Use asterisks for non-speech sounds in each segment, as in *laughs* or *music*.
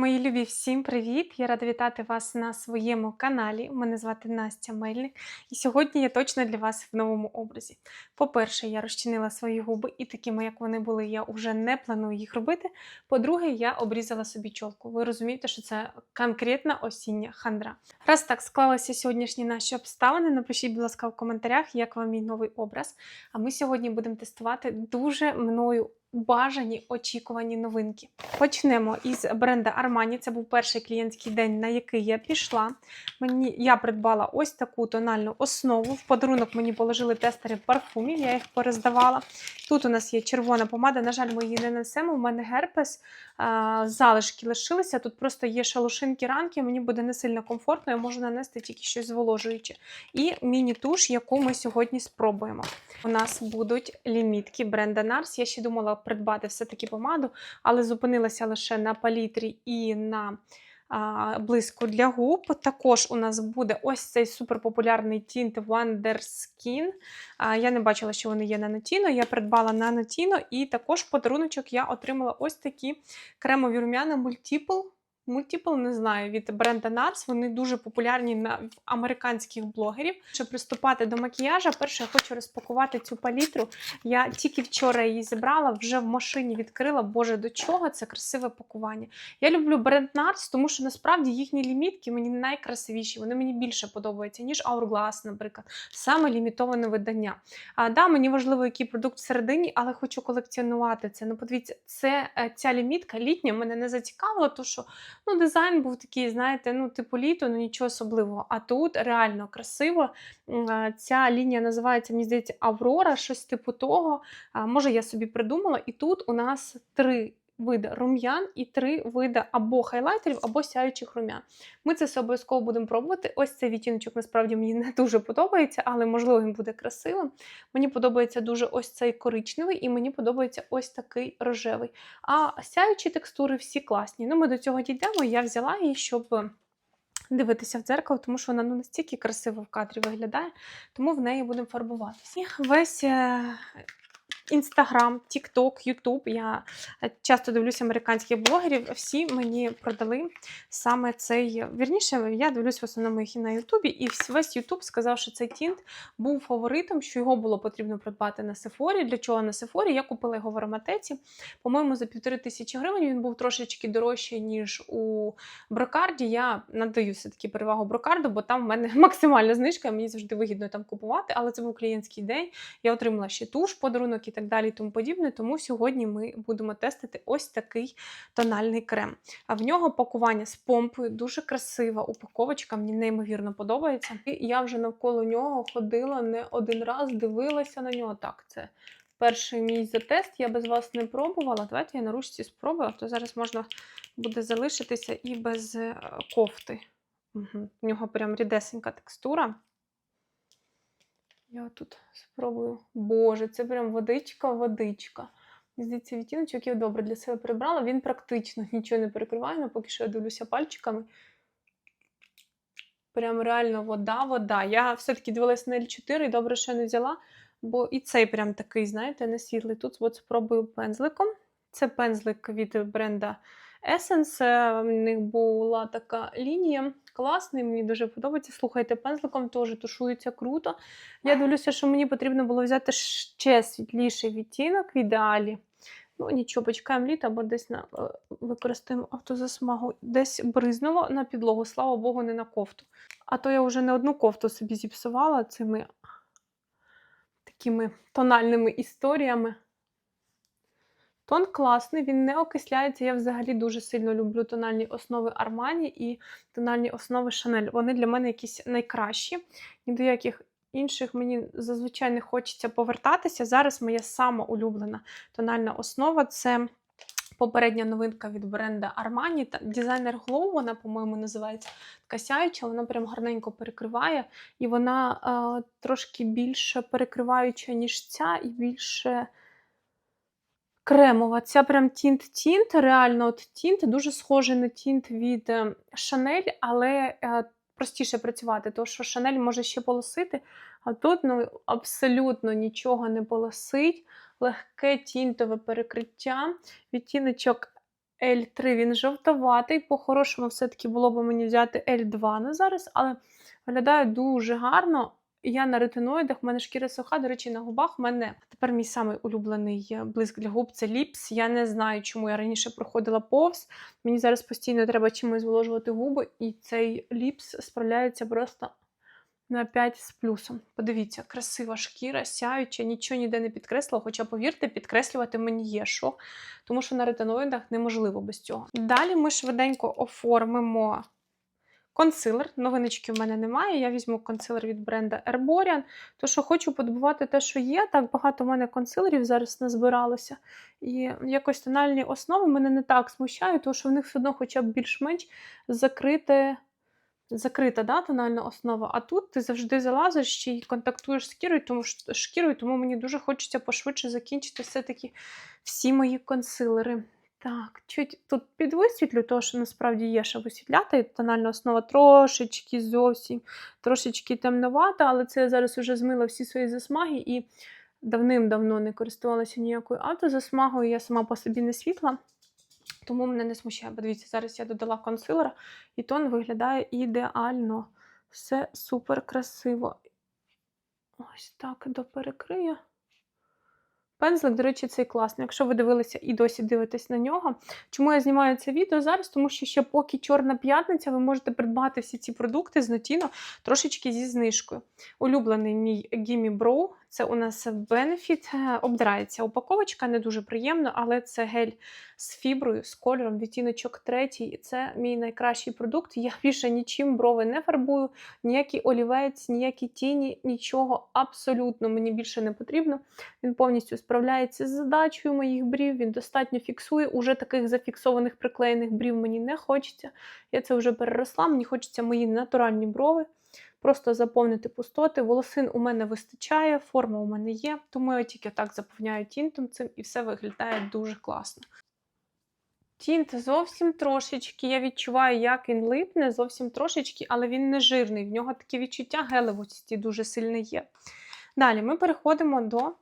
Мої любі, всім привіт! Я рада вітати вас на своєму каналі. Мене звати Настя Мельник, і сьогодні я точно для вас в новому образі. По-перше, я розчинила свої губи, і такими, як вони були, я вже не планую їх робити. По-друге, я обрізала собі чолку. Ви розумієте, що це конкретна осіння хандра. Раз так склалися сьогоднішні наші обставини, напишіть, будь ласка, в коментарях, як вам мій новий образ. А ми сьогодні будемо тестувати дуже мною бажані очікувані новинки. Почнемо із бренда Armani. Це був перший клієнтський день, на який я пішла. Мені я придбала ось таку тональну основу. В подарунок мені положили тестери парфумів, я їх пороздавала. Тут у нас є червона помада. На жаль, ми її не несемо. У мене герпес, а, залишки лишилися. Тут просто є шалушинки ранки. Мені буде не сильно комфортно, я можу нанести тільки щось зволожуюче. І міні-туш, яку ми сьогодні спробуємо. У нас будуть лімітки бренда NARS. Я ще думала придбати все-таки помаду, але зупинилася лише на палітрі і на блиску для губ. Також у нас буде ось цей суперпопулярний тінт Wonder Skin. Я не бачила, що вони є на Notino. Я придбала на Notino, і також в подаруночок я отримала ось такі кремові рум'яна Multiple. Multiple, не знаю, від бренда NARS. Вони дуже популярні на американських блогерів. Щоб приступати до макіяжа, перше я хочу розпакувати цю палітру. Я тільки вчора її зібрала, вже в машині відкрила. Боже, до чого це красиве пакування. Я люблю бренд NARS, тому що насправді їхні лімітки мені найкрасивіші. Вони мені більше подобаються, ніж Hourglass, наприклад. Саме лімітоване видання. А, да, мені важливо, який продукт всередині, але хочу колекціонувати це. Ну, подивіться, це е, ця лімітка літня мене не зацікавила, тому що. Ну, дизайн був такий, знаєте, ну, типу літо, ну нічого особливого. А тут реально красиво. Ця лінія називається, мені здається, Аврора, щось типу того. Може, я собі придумала. І тут у нас три види рум'ян і три види або хайлайтерів, або сяючих рум'ян. Ми це все обов'язково будемо пробувати. Ось цей відтіночок насправді мені не дуже подобається, але можливо він буде красивим. Мені подобається дуже ось цей коричневий, і мені подобається ось такий рожевий. А сяючі текстури всі класні. Ну, ми до цього дійдемо. Я взяла її, щоб. Дивитися в дзеркало, тому що вона ну, настільки красиво в кадрі виглядає, тому в неї будемо фарбуватися. Весь Інстаграм, Тікток, Ютуб. Я е, часто дивлюся американських блогерів. Всі мені продали саме цей. Вірніше, я дивлюсь в основному їх на Ютубі, і весь Ютуб сказав, що цей тінт був фаворитом, що його було потрібно придбати на Сефорі. Для чого на Сефорі? Я купила його в ароматеці. По-моєму, за півтори тисячі гривень він був трошечки дорожчий, ніж у Брокарді. Я надаю все-таки перевагу Брокарду, бо там в мене *laughs* максимальна знижка, мені завжди вигідно там купувати, але це був клієнтський день. Я отримала ще туш, подарунок і так далі, і тому подібне. Тому сьогодні ми будемо тестити ось такий тональний крем. А в нього пакування з помпою, дуже красива упаковочка, мені неймовірно подобається. І я вже навколо нього ходила не один раз, дивилася на нього. Так, це перший мій затест. Я без вас не пробувала. Давайте я на ручці спробую, то зараз можна буде залишитися і без е, кофти. Угу. В нього прям рідесенька текстура. Я тут спробую. Боже, це прям водичка, водичка. Здається, відтіночок я добре для себе прибрала. Він практично нічого не перекриває, але поки що я дивлюся пальчиками. Прям реально вода, вода. Я все-таки дивилася на L4 і добре, що не взяла, бо і цей прям такий, знаєте, не світлий. Тут от спробую пензликом. Це пензлик від бренда Essence. В них була така лінія. Класний, мені дуже подобається. Слухайте, пензликом теж тушується круто. Я дивлюся, що мені потрібно було взяти ще світліший відтінок в ідеалі. Ну, нічого, почекаємо літа, або десь на е, використаємо автозасмагу. Десь бризнуло на підлогу, слава Богу, не на кофту. А то я вже не одну кофту собі зіпсувала цими такими тональними історіями. Тон класний, він не окисляється. Я взагалі дуже сильно люблю тональні основи Armani і тональні основи Chanel. Вони для мене якісь найкращі. Ні до яких інших мені зазвичай не хочеться повертатися. Зараз моя сама улюблена тональна основа це попередня новинка від бренда Armani. Та Designer Glow, вона, по-моєму, називається така сяюча, вона прям гарненько перекриває, і вона е, трошки більше перекриваюча, ніж ця, і більше кремова. Ця прям тінт-тінт, реально от тінт, дуже схожий на тінт від Chanel, але е, простіше працювати, тому що Chanel може ще полосити, а тут ну, абсолютно нічого не полосить. Легке тінтове перекриття, відтіночок L3 він жовтоватий. По-хорошому, все-таки було б мені взяти L2 на зараз, але виглядає дуже гарно. Я на ретиноїдах, в мене шкіра суха, до речі, на губах в мене тепер мій самий улюблений е, блиск для губ це ліпс. Я не знаю, чому я раніше проходила повз. Мені зараз постійно треба чимось зволожувати губи, і цей ліпс справляється просто на 5 з плюсом. Подивіться, красива шкіра, сяюча, нічого ніде не підкреслила, хоча, повірте, підкреслювати мені є що, тому що на ретиноїдах неможливо без цього. Далі ми швиденько оформимо консилер. Новиночки в мене немає. Я візьму консилер від бренда Herborian, то що хочу подобувати те, що є. Так багато в мене консилерів зараз назбиралося. І якось тональні основи мене не так смущають, тому що в них все одно хоча б більш-менш закрите. Закрита да, тональна основа, а тут ти завжди залазиш ще й контактуєш з шкірою, тому шкірою, тому мені дуже хочеться пошвидше закінчити все-таки всі мої консилери. Так, чуть тут підвисвітлю, тому що насправді є що висвітляти. Тональна основа трошечки зовсім трошечки темновата, але це я зараз вже змила всі свої засмаги і давним-давно не користувалася ніякою автозасмагою. Я сама по собі не світла, тому мене не смущає. Бо дивіться, зараз я додала консилера, і тон виглядає ідеально. Все супер красиво. Ось так доперекрию. Пензлик, до речі, цей класний. Якщо ви дивилися і досі дивитесь на нього. Чому я знімаю це відео зараз? Тому що ще поки Чорна п'ятниця, ви можете придбати всі ці продукти з Нотіно трошечки зі знижкою. Улюблений мій Гімі Brow. Це у нас Benefit. Е, Обдирається упаковочка, не дуже приємно, але це гель з фіброю, з кольором, відтіночок третій. І це мій найкращий продукт. Я *laughs* більше нічим брови не фарбую, ніякий олівець, ніякі тіні, нічого абсолютно мені більше не потрібно. Він повністю справляється з задачею моїх брів, він достатньо фіксує. Уже таких зафіксованих приклеєних брів мені не хочеться. Я це вже переросла, мені хочеться мої натуральні брови. Просто заповнити пустоти. Волосин у мене вистачає, форма у мене є, тому я тільки так заповняю тінтом цим і все виглядає дуже класно. Тінт зовсім трошечки. Я відчуваю, як він липне, зовсім трошечки, але він не жирний. В нього таке відчуття гелевості дуже сильне є. Далі ми переходимо до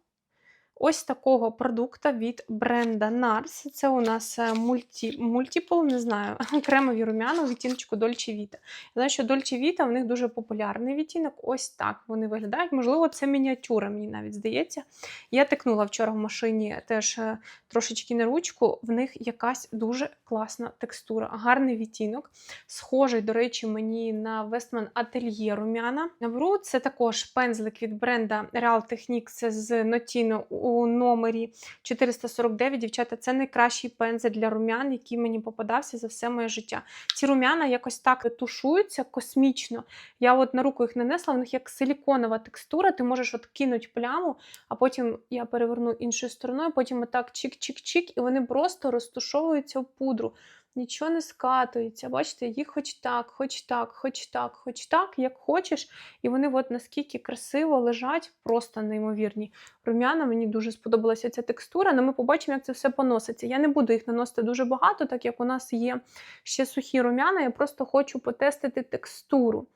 ось такого продукта від бренда NARS. Це у нас е, мульті, Multiple, не знаю, *laughs* кремові рум'яна у відтіночку Dolce Vita. Я знаю, що Dolce Vita в них дуже популярний відтінок. Ось так вони виглядають. Можливо, це мініатюра, мені навіть здається. Я тикнула вчора в машині теж е, трошечки на ручку. В них якась дуже класна текстура, гарний відтінок. Схожий, до речі, мені на Westman Atelier рум'яна. Наберу це також пензлик від бренда Real Techniques з Notino у номері 449. Дівчата, це найкращий пензель для рум'ян, який мені попадався за все моє життя. Ці рум'яна якось так тушуються космічно. Я от на руку їх нанесла, в них як силіконова текстура. Ти можеш от кинути пляму, а потім я переверну іншою стороною, потім отак чик-чик-чик, і вони просто розтушовуються в пудру. Нічого не скатується. Бачите, їх хоч так, хоч так, хоч так, хоч так, як хочеш. І вони от наскільки красиво лежать, просто неймовірні. Рум'яна, мені дуже сподобалася ця текстура, але ми побачимо, як це все поноситься. Я не буду їх наносити дуже багато, так як у нас є ще сухі рум'яна, я просто хочу потестити текстуру.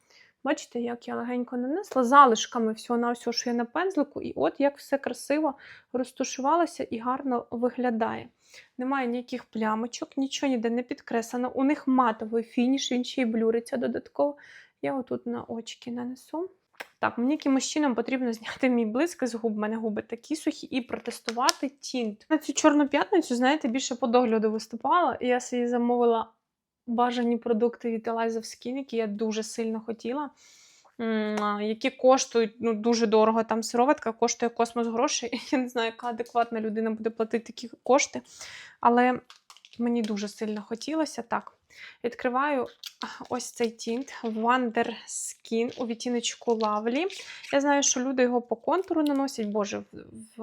Бачите, як я легенько нанесла залишками всього на всього, що є на пензлику, і от як все красиво розтушувалося і гарно виглядає. Немає ніяких плямочок, нічого ніде не підкреслено. У них матовий фініш, він ще й блюриться додатково. Я отут на очки нанесу. Так, мені якимось чином потрібно зняти мій блиск з губ. У мене губи такі сухі, і протестувати тінт. На цю чорну п'ятницю, знаєте, більше по догляду виступала, і я собі замовила бажані продукти від Eliza Skin, які я дуже сильно хотіла. Які коштують ну, дуже дорого. Там сироватка коштує космос грошей. *laughs* Я не знаю, яка адекватна людина буде платити такі кошти. Але мені дуже сильно хотілося. Так, відкриваю ось цей тінт Wonder Skin у відтіночку Lovely. Я знаю, що люди його по контуру наносять, боже, в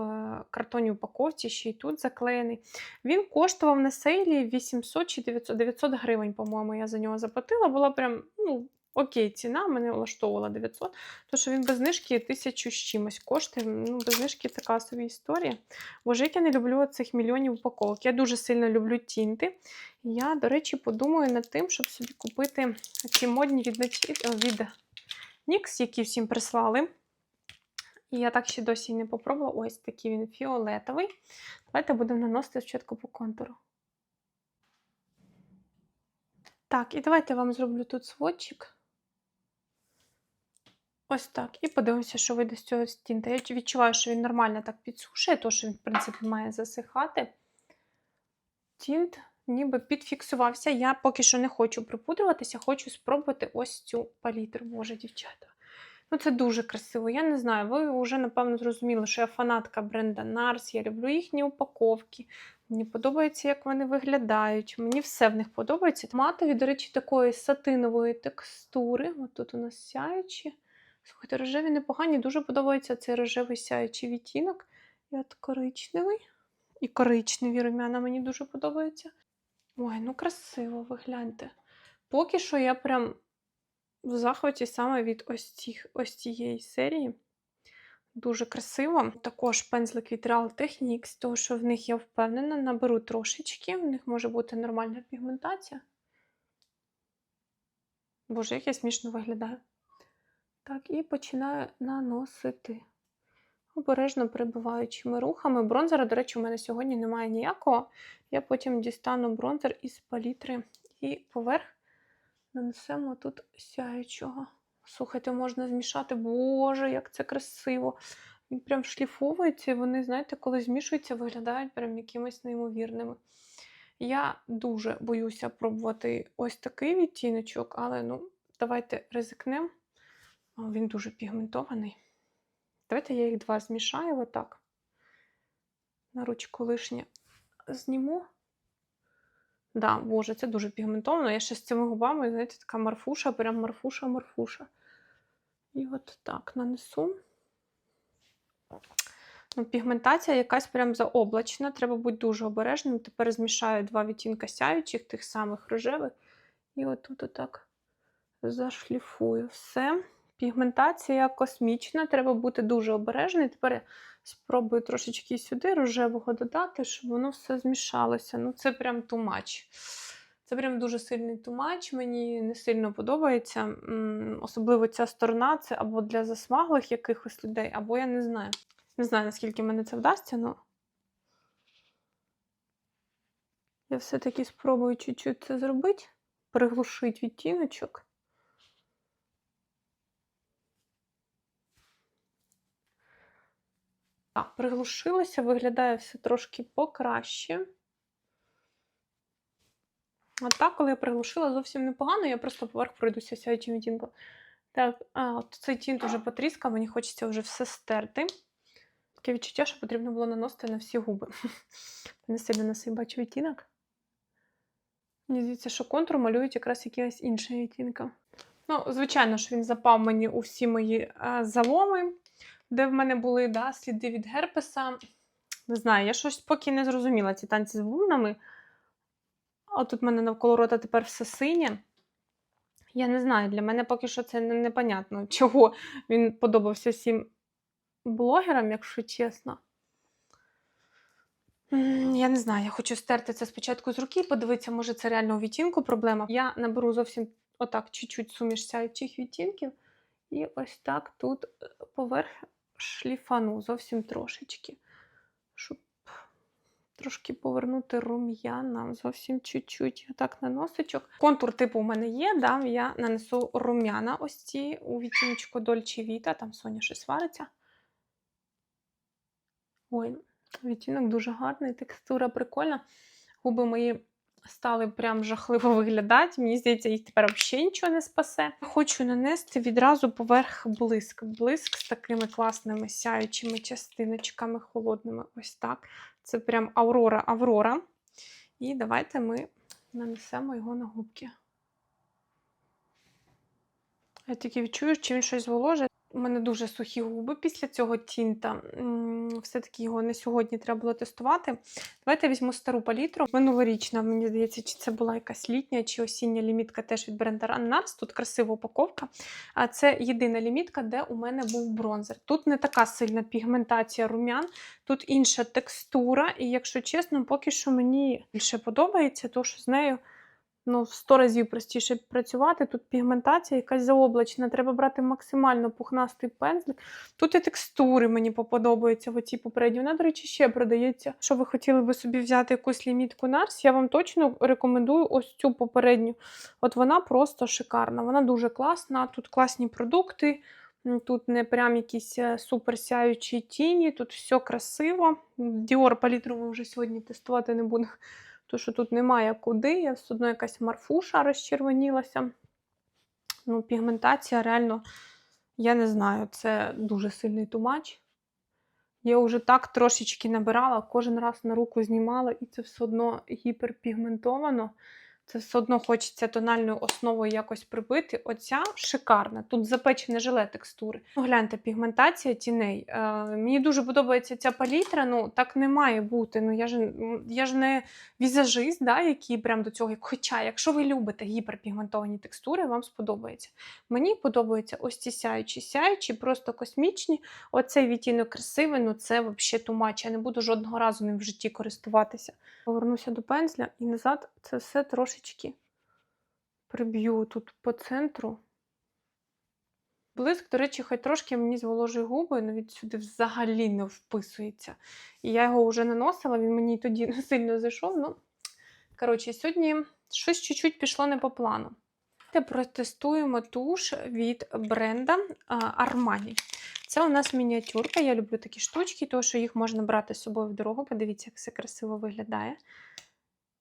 картонній упаковці ще й тут заклеєний. Він коштував на сейлі 800 чи 900 900 гривень, по-моєму, я за нього заплатила. Була прям, ну, Окей, ціна мене влаштовувала 900, тому що він без знижки 1000 з чимось коштує. Ну, без знижки така собі історія. Боже, як я не люблю цих мільйонів упаковок. Я дуже сильно люблю тінти. Я, до речі, подумаю над тим, щоб собі купити ці модні від, від NYX, які всім прислали. І я так ще досі не попробувала. Ось такий він фіолетовий. Давайте будемо наносити спочатку по контуру. Так, і давайте я вам зроблю тут сводчик. Ось так. І подивимося, що вийде з цього тінта. Я відчуваю, що він нормально так підсушує, то що він, в принципі, має засихати. Тінт ніби підфіксувався. Я поки що не хочу припудрюватися, хочу спробувати ось цю палітру. Боже, дівчата. Ну, це дуже красиво. Я не знаю, ви вже, напевно, зрозуміли, що я фанатка бренда NARS, я люблю їхні упаковки. Мені подобається, як вони виглядають. Мені все в них подобається. Матові, до речі, такої сатинової текстури. От тут у нас сяючі. Слухайте, рожеві непогані, дуже подобається цей рожевий сяючий відтінок. І от коричневий. І коричневі рум'яна мені дуже подобаються. Ой, ну красиво, ви гляньте. Поки що я прям в захваті саме від ось, цих, ось цієї серії. Дуже красиво. Також пензлик від Real Techniques, тому що в них я впевнена, наберу трошечки, в них може бути нормальна пігментація. Боже, як я смішно виглядаю. Так, і починаю наносити. Обережно прибиваючими рухами. Бронзера, до речі, у мене сьогодні немає ніякого. Я потім дістану бронзер із палітри і поверх нанесемо тут сяючого. Слухайте, можна змішати. Боже, як це красиво! Він прям шліфовується, і вони, знаєте, коли змішуються, виглядають прям якимись неймовірними. Я дуже боюся пробувати ось такий відтіночок, але ну, давайте ризикнемо. Він дуже пігментований. Давайте я їх два змішаю отак. На ручку лишнє зніму. Да, боже, це дуже пігментовано. Я ще з цими губами, знаєте, така марфуша, прям марфуша-марфуша. І от так нанесу. Ну, Пігментація якась прям заоблачна, треба бути дуже обережним. Тепер змішаю два відтінка сяючих, тих самих рожевих. І отут отак зашліфую все. Пігментація космічна, треба бути дуже обережним. Тепер я спробую трошечки сюди рожевого додати, щоб воно все змішалося. Ну, це прям much. Це прям дуже сильний тумач, мені не сильно подобається. Особливо ця сторона це або для засмаглих якихось людей, або я не знаю. Не знаю, наскільки мене це вдасться, але я все-таки спробую чуть-чуть це зробити, приглушити відтіночок. Так, приглушилося, виглядає все трошки покраще. А так, коли я приглушила, зовсім непогано, я просто поверх пройдуся сяючим відтінком. Так, а, цей тінт вже потріскав, мені хочеться вже все стерти. Таке відчуття, що потрібно було наносити на всі губи. *laughs* Не сильно на свій бачу відтінок. Мені здається, що контур малюють якраз якийсь інший відтінка. Ну, звичайно ж, він запав мені у всі мої а, заломи, де в мене були да, сліди від герпеса. Не знаю, я щось поки не зрозуміла ці танці з бубнами. А тут в мене навколо рота тепер все синє. Я не знаю, для мене поки що це не- непонятно, чого він подобався всім блогерам, якщо чесно. Я не знаю, я хочу стерти це спочатку з руки, подивитися, може це реально у відтінку проблема. Я наберу зовсім отак чуть-чуть суміш сяючих відтінків. І ось так тут поверх шліфану зовсім трошечки. Щоб трошки повернути рум'яна, зовсім чуть-чуть. Отак на носичок. Контур типу у мене є, да, я нанесу рум'яна ось ці у відтіночку Dolce Vita, там Соня щось вариться. Ой, відтінок дуже гарний, текстура прикольна. Губи мої стали прям жахливо виглядати. Мені здається, їх тепер взагалі нічого не спасе. Хочу нанести відразу поверх блиск. Блиск з такими класними сяючими частиночками холодними. Ось так. Це прям Аврора Аврора. І давайте ми нанесемо його на губки. Я тільки відчую, чи він щось зволожить. У мене дуже сухі губи після цього тінта. Все-таки його не сьогодні треба було тестувати. Давайте я візьму стару палітру. Минулорічна, мені здається, чи це була якась літня чи осіння лімітка теж від бренда Nars. Тут красива упаковка. А це єдина лімітка, де у мене був бронзер. Тут не така сильна пігментація рум'ян, тут інша текстура. І, якщо чесно, поки що мені більше подобається, тому що з нею ну, в 100 разів простіше працювати. Тут пігментація якась заоблачна. Треба брати максимально пухнастий пензлик. Тут і текстури мені подобаються в оцій попередній. Вона, до речі, ще продається. Якщо ви хотіли би собі взяти якусь лімітку Нарс, я вам точно рекомендую ось цю попередню. От вона просто шикарна. Вона дуже класна. Тут класні продукти. Тут не прям якісь е, супер сяючі тіні, тут все красиво. Dior палітру ми вже сьогодні тестувати не будемо, тому що тут немає куди. Я все одно якась марфуша розчервонілася. Ну, пігментація реально, я не знаю, це дуже сильний тумач. Я вже так трошечки набирала, кожен раз на руку знімала, і це все одно гіперпігментовано. Це все одно хочеться тональною основою якось прибити. Оця шикарна. Тут запечене желе текстури. Ну, гляньте, пігментація тіней. Е, мені дуже подобається ця палітра. Ну так не має бути. Ну я ж я ж не візажист, да, який прям до цього. Хоча, якщо ви любите гіперпігментовані текстури, вам сподобається. Мені подобаються ось ці сяючі, сяючі, просто космічні. Оцей відтінок красивий, ну це взагалі тумач. Я не буду жодного разу ним в житті користуватися. Повернуся до пензля і назад це все трошечки приб'ю тут по центру. Блиск, до речі, хай трошки мені зволожує губи, навіть сюди взагалі не вписується. І я його вже наносила, він мені тоді *laughs* не сильно зайшов. Ну, коротше, сьогодні щось чуть-чуть пішло не по плану. Давайте протестуємо туш від бренда Armani. Це у нас мініатюрка. Я люблю такі штучки, тому що їх можна брати з собою в дорогу. Подивіться, як все красиво виглядає.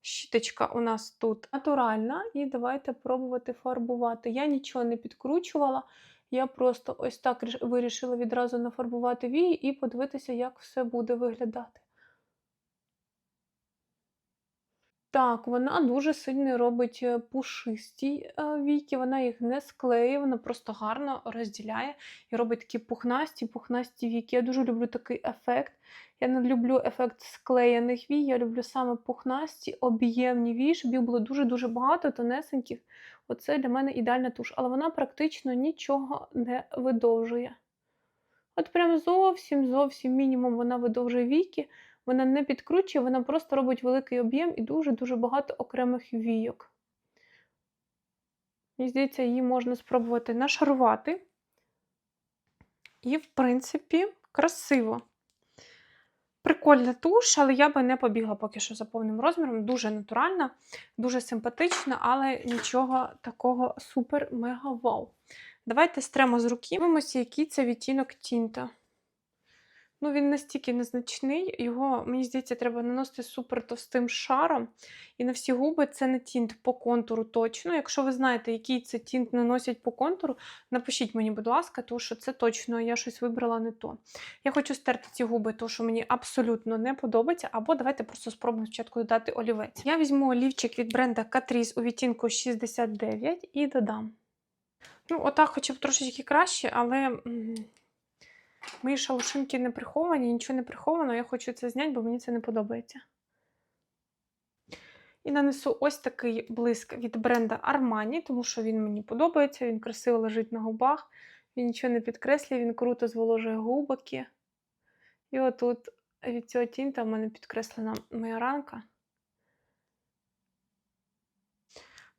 Щіточка у нас тут натуральна, і давайте пробувати фарбувати. Я нічого не підкручувала, я просто ось так вирішила відразу нафарбувати вії і подивитися, як все буде виглядати. Так, вона дуже сильно робить е, пушисті е, віки, вона їх не склеює, вона просто гарно розділяє і робить такі пухнасті, пухнасті віки. Я дуже люблю такий ефект. Я не люблю ефект склеєних вій, я люблю саме пухнасті, об'ємні вії, щоб їх було дуже-дуже багато, тонесеньких. Оце для мене ідеальна туш, але вона практично нічого не видовжує. От прям зовсім, зовсім мінімум вона видовжує віки, вона не підкручує, вона просто робить великий об'єм і дуже-дуже багато окремих війок. Мені здається, її можна спробувати нашарувати. І, в принципі, красиво. Прикольна туш, але я би не побігла поки що за повним розміром. Дуже натуральна, дуже симпатична, але нічого такого супер-мега-вау. Давайте стремо з руки. Дивимося, який це відтінок тінта. Ну, він настільки незначний, його, мені здається, треба наносити супер товстим шаром. І на всі губи це не тінт по контуру точно. Якщо ви знаєте, який це тінт наносять по контуру, напишіть мені, будь ласка, тому що це точно я щось вибрала не то. Я хочу стерти ці губи, тому що мені абсолютно не подобається. Або давайте просто спробуємо спочатку додати олівець. Я візьму олівчик від бренда Catrice у відтінку 69 і додам. Ну, отак, хоча б трошечки краще, але. Мої шалушинки не приховані, нічого не приховано. Я хочу це зняти, бо мені це не подобається. І нанесу ось такий блиск від бренда Armani, тому що він мені подобається, він красиво лежить на губах, він нічого не підкреслює, він круто зволожує губки. І отут від цього тінта в мене підкреслена моя ранка.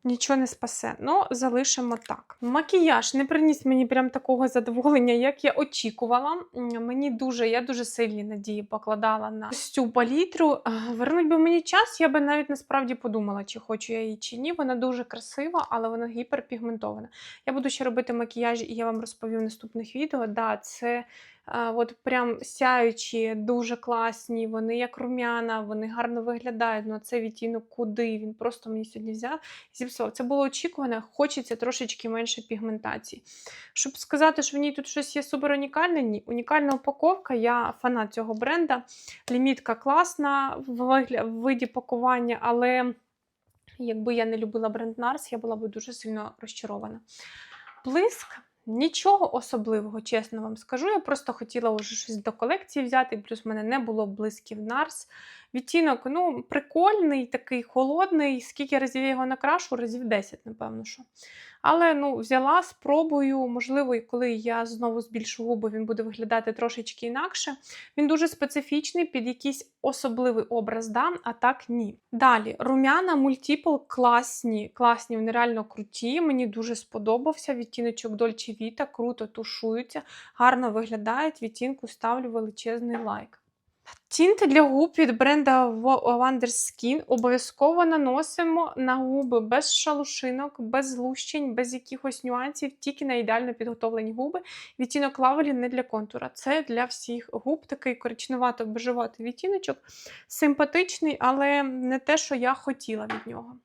Нічого не спасе. Ну, залишимо так. Макіяж не приніс мені прям такого задоволення, як я очікувала. Мені дуже, я дуже сильні надії покладала на цю палітру. Вернуть би мені час, я би навіть насправді подумала, чи хочу я її чи ні. Вона дуже красива, але вона гіперпігментована. Я буду ще робити макіяж, і я вам розповім в наступних відео. Да, це от прям сяючі, дуже класні. Вони як рум'яна, вони гарно виглядають. Ну, це відтінок куди. Він просто мені сьогодні взяв зіпсував. Це було очікуване, хочеться трошечки менше пігментації. Щоб сказати, що в ній тут щось є супер унікальне, ні. Унікальна упаковка, я фанат цього бренда. Лімітка класна в, виді пакування, але якби я не любила бренд Nars, я була б дуже сильно розчарована. Блиск. Нічого особливого, чесно вам скажу. Я просто хотіла вже щось до колекції взяти, плюс в мене не було блисків Нарс. Відтінок, ну, прикольний, такий холодний. Скільки разів я його накрашу? Разів 10, напевно. що. Але ну, взяла, спробую, можливо, і коли я знову збільшу губи, він буде виглядати трошечки інакше. Він дуже специфічний під якийсь особливий образ, да? а так ні. Далі, румяна Multiple класні, класні, вони реально круті. Мені дуже сподобався. Відтіночок Dolce Vita, круто тушуються, гарно виглядають. Відтінку ставлю величезний лайк. Тінти для губ від бренда Wonderskin обов'язково наносимо на губи без шалушинок, без злущень, без якихось нюансів, тільки на ідеально підготовлені губи. Відтінок лавелі не для контура, це для всіх губ. Такий коричневато-бежеватий відтіночок. Симпатичний, але не те, що я хотіла від нього.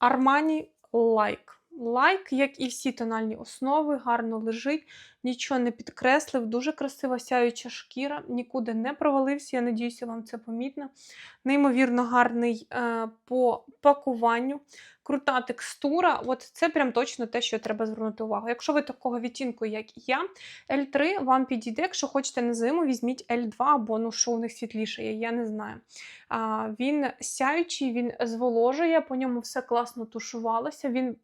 Armani Like. Лайк, як і всі тональні основи, гарно лежить, нічого не підкреслив, дуже красива сяюча шкіра, нікуди не провалився. Я надіюся, вам це помітно. Неймовірно гарний е, по пакуванню, крута текстура. От це прям точно те, що треба звернути увагу. Якщо ви такого відтінку, як і я, L3 вам підійде. Якщо хочете на зиму, візьміть L2 або ну, що у них світліше, є, я не знаю. А, Він сяючий, він зволожує, по ньому все класно тушувалося. Він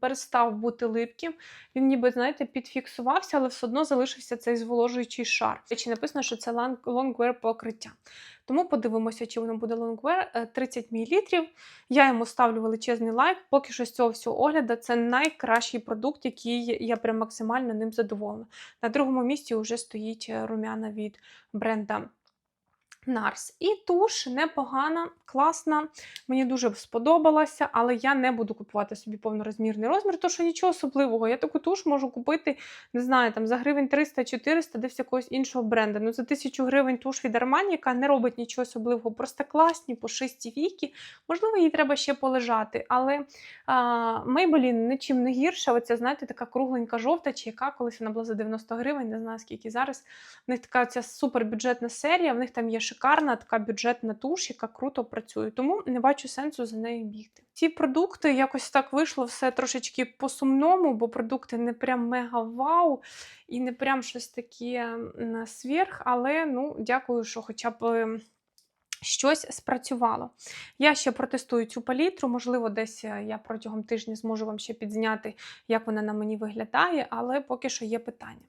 перестав бути липким. Він ніби, знаєте, підфіксувався, але все одно залишився цей зволожуючий шар. Чи написано, що це лонгвер покриття. Тому подивимося, чи воно буде лонгвер. Е, 30 мл. Я йому ставлю величезний лайк. Поки що з цього всього огляду це найкращий продукт, який я прям максимально ним задоволена. На другому місці вже стоїть е, румяна від бренда Нарс. І туш непогана, класна. Мені дуже сподобалася, але я не буду купувати собі повнорозмірний розмір, тому що нічого особливого. Я таку туш можу купити, не знаю, там за гривень 300-400 десь якогось іншого бренду. Ну, за 1000 гривень туш від Armani, яка не робить нічого особливого, просто класні, пушисті віки. Можливо, їй треба ще полежати, але Maybelline нічим не гірша. Оця, знаєте, така кругленька жовта, чи яка колись вона була за 90 гривень, не знаю скільки зараз. В них така ця супербюджетна серія, в них там є шикарна така бюджетна туш, яка круто працює. Тому не бачу сенсу за нею бігти. Ці продукти якось так вийшло все трошечки по-сумному, бо продукти не прям мега вау і не прям щось таке м, сверх, але ну, дякую, що хоча б. ем, Щось спрацювало. Я ще протестую цю палітру, можливо, десь е, я протягом тижня зможу вам ще підзняти, як вона на мені виглядає, але поки що є питання.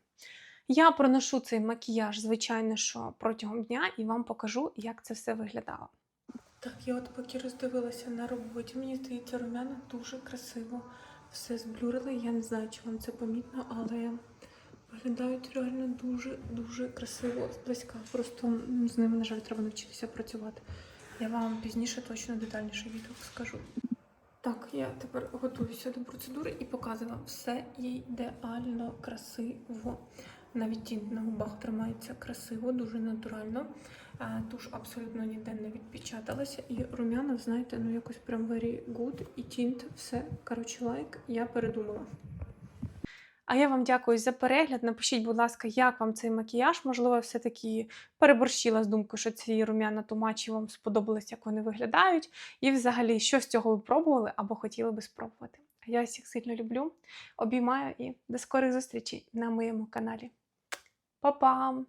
Я проношу цей макіяж, звичайно, що протягом дня і вам покажу, як це все виглядало. Так, я от поки роздивилася на роботі, мені здається, румяна дуже красиво все зблюрили. Я не знаю, чи вам це помітно, але виглядають реально дуже-дуже красиво зблизька. Просто з ними, на жаль, треба навчитися працювати. Я вам пізніше точно детальніше відео скажу. Так, я тепер готуюся до процедури і показувала все ідеально красиво. Навіть тінт на губах тримається красиво, дуже натурально. Туш абсолютно ніде не відпечаталася. І румяна, знаєте, ну якось прям very good. І тінт, все, коротше, лайк, я передумала. А я вам дякую за перегляд. Напишіть, будь ласка, як вам цей макіяж. Можливо, все-таки переборщила з думкою, що ці рум'яна тумачі вам сподобалось, як вони виглядають. І взагалі, що з цього ви пробували або хотіли би спробувати. Я всіх сильно люблю, обіймаю і до скорих зустрічей на моєму каналі. Па-пам!